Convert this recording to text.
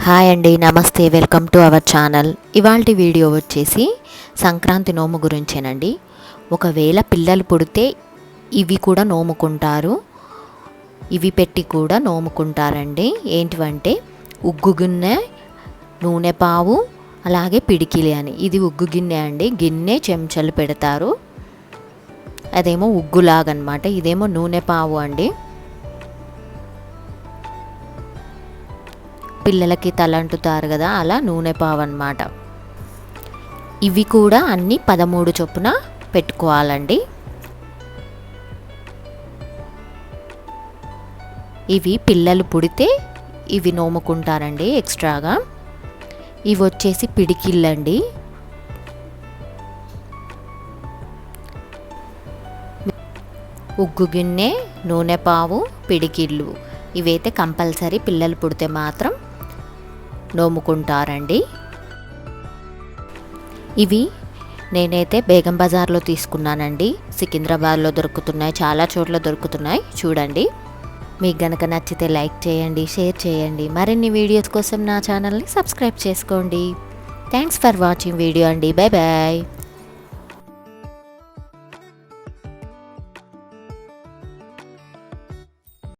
Hi అండి నమస్తే welcome to our channel. ఇవాళ వీడియో వచ్చేసి సంక్రాంతి నోము గురించేనండి. ఒకవేళ పిల్లలు పుడితే ఇవి కూడా నోముకుంటారు. ఇవి పెట్టి కూడా నోముకుంటారండి. ఏంటివంటే ఉగ్గు గిన్నె నూనె పావు అలాగే పిడికిలి అని. ఇది ఉగ్గు గిన్నె అండి. గిన్నె చెంచాలు పెడతారు. అదేమో ఉగ్గులాగనమాట. ఇదేమో నూనె పావు అండి. పిల్లలకి తలంటుతారు కదా అలా నూనె పావు అనమాట ఇవి కూడా అన్నీ పదమూడు చొప్పున పెట్టుకోవాలండి. ఇవి పిల్లలు పుడితే ఇవి నోముకుంటారండి ఎక్స్ట్రాగా. ఇవి వచ్చేసి పిడికిళ్ళండి. ఉగ్గు గిన్నె నూనె పావు పిడికిళ్ళు. ఇవైతే కంపల్సరీ పిల్లలు పుడితే మాత్రం నోముకుంటారండి. ఇవి నేనైతే బేగం బజార్లో తీసుకున్నానండి. సికింద్రాబాద్లో దొరుకుతున్నాయి చాలా చోట్ల దొరుకుతున్నాయి. చూడండి. మీకు గనక నచ్చితే లైక్ చేయండి షేర్ చేయండి. మరిన్ని వీడియోస్ కోసం నా ఛానల్ని సబ్స్క్రైబ్ చేసుకోండి. థ్యాంక్స్ ఫర్ వాచింగ్ వీడియో అండి. Bye bye